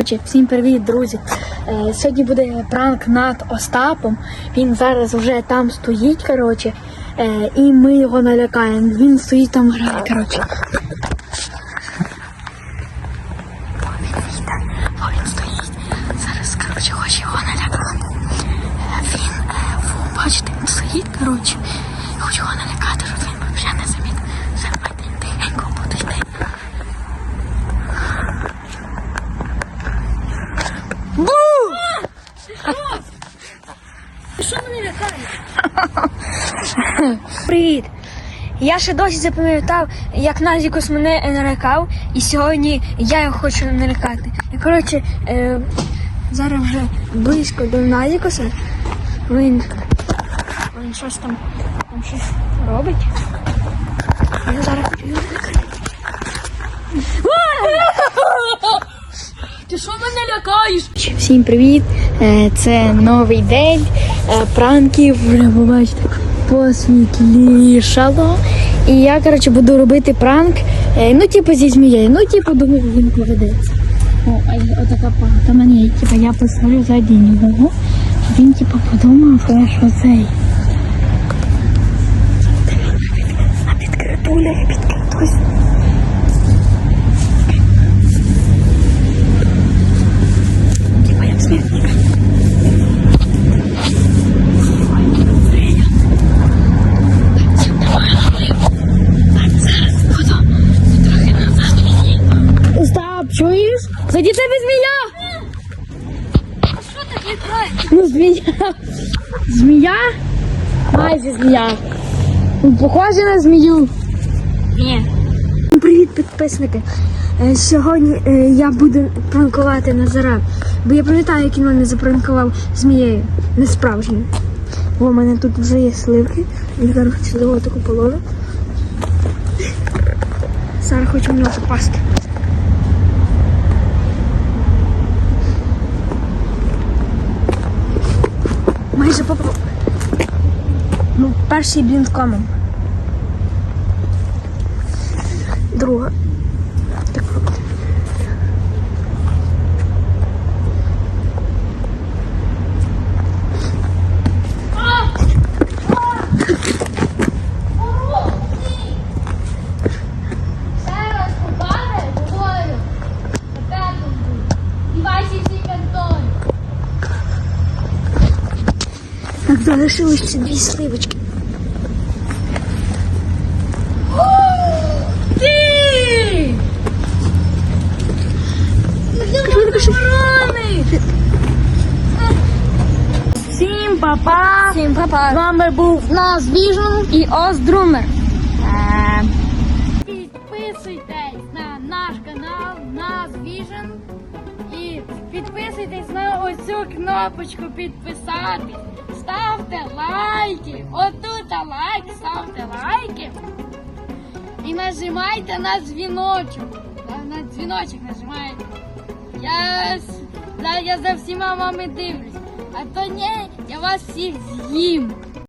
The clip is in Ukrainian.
Всім привіт, друзі! Е, сьогодні буде пранк над Остапом. Він зараз вже там стоїть, коротше, е, і ми його налякаємо. Він стоїть там грає, коротше. Він. Зараз, хоче його налякати. Е, Він, фу, бачите, стоїть, коротше, і хоче його налякати, щоб він вже не замітив. Все, давайте, тихенько буду йти. Що мене лякає? Привіт! Я ще досі запам'ятав, як Назікус мене налякав, і сьогодні я його хочу налякати. І коротше, е, зараз вже близько до Назікуса. Він, він щось там, там щось робить. Я зараз хочу його налякати. Ти що лякаєш? Всім привіт! Е, Це новий день е, пранків. Вже побачите, посвітлішало. І я, коротше, буду робити пранк. е, Ну, типу, зі змією. Ну, типу, думаю, він поведеться. О, а отака панка мені, типу, я поставлю ззаді нього. Він, типу, подумав, що цей. Заді тебе змія! Що так лякає? Ну, змія. Змія? Майже змія. Ну, Похоже на змію. Ні. Привіт, підписники. Е, Сьогодні е, я буду пранкувати Назара. Бо я пам'ятаю, як він мене запранкував змією. Не справжньою. О, у мене тут вже є сливки. І зараз сливу таку половину. Зараз хочу в нього попасти. Майже попав. Ну, перший блінкомом. Друга. Так. Зараз попаде водою. Тепер тут буде. І ваші всі кантони. Так, залишилось ще дві сливочки. Всім папа! З вами був Нас Віжн і Оздрумер. Підписуйтесь на наш канал Нас Vision і підписуйтесь на оцю кнопочку підписатись. Ставте лайки. Отут лайк, ставте лайки. І нажимайте на дзвіночок. На, на дзвіночок нажимайте. Я, за- я за всіма вами дивлюсь. А то ні, я вас всіх з'їм.